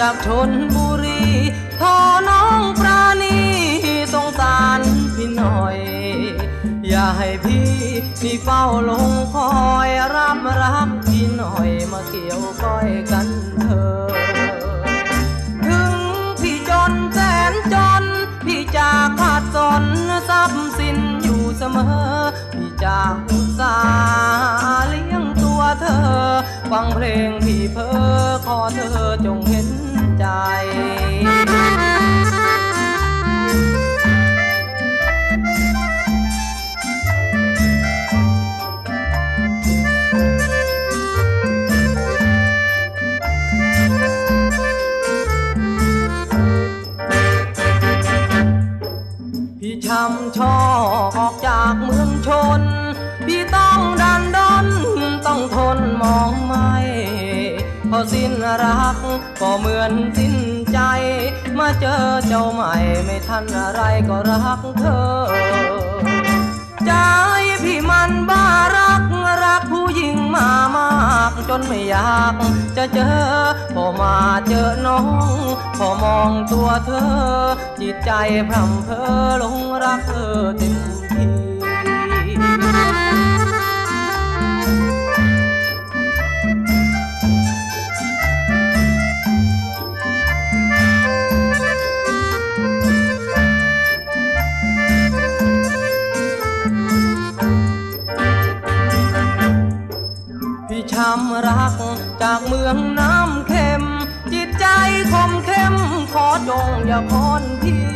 จากชนบุรีทอน้องปราณีสงสารพี่หน่อย อย่าให้พี่พี่เฝ้าลงคอยรับรักพี่หน่อยมาเกี่ยวก้อยกันเถอะถึงพี่จนแสนจน พี่จะขาดสนทรัพย์สินอยู่เสมอ พี่จะอุตสาเลี้ยงตัวเธอ ฟังเพลงพี่เพ้อ อเธอจงเห็นใจพี่ช้ำชอออกจากเมืองชน สิ้นรัก ก็เหมือนสิ้นใจ มาเจอเจ้าใหม่ไม่ทันอะไรก็รักเธอ ใจพี่มันบ้ารักรักผู้หญิงมามากจนไม่อยากจะเจอพอมาเจอน้อง พอมองตัวเธอ จิตใจพร่ำเพอหลงรักเธอเต็มำรัก จากเมืองน้ำเค็ม จิตใจคมเข้ม ขอจงอย่าพรพี่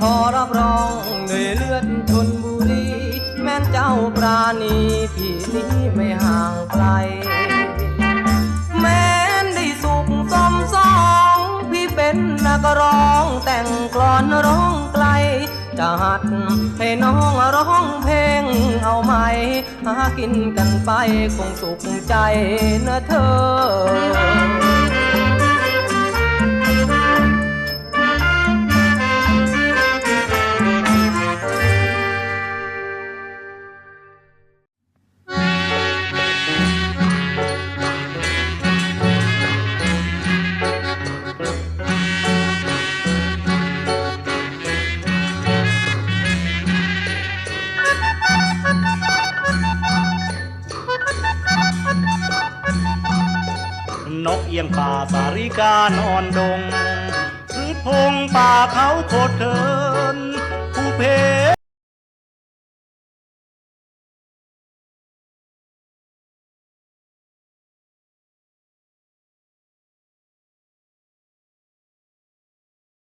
ขอรับรองด้วยเลือดชนบุรี แม่นเจ้าปราณีพี่นี้ไม่ห่างไกล แม้นได้สุขสมสอง พี่เป็นนักร้องแต่งกลอนร้องไกลจะหัดให้น้องร้องเพลง หากินกันไปคงสุขใจนะเธอียงป่าสาริกานอนดงพืชพงป่าเขาโคตรเทินผู้เพ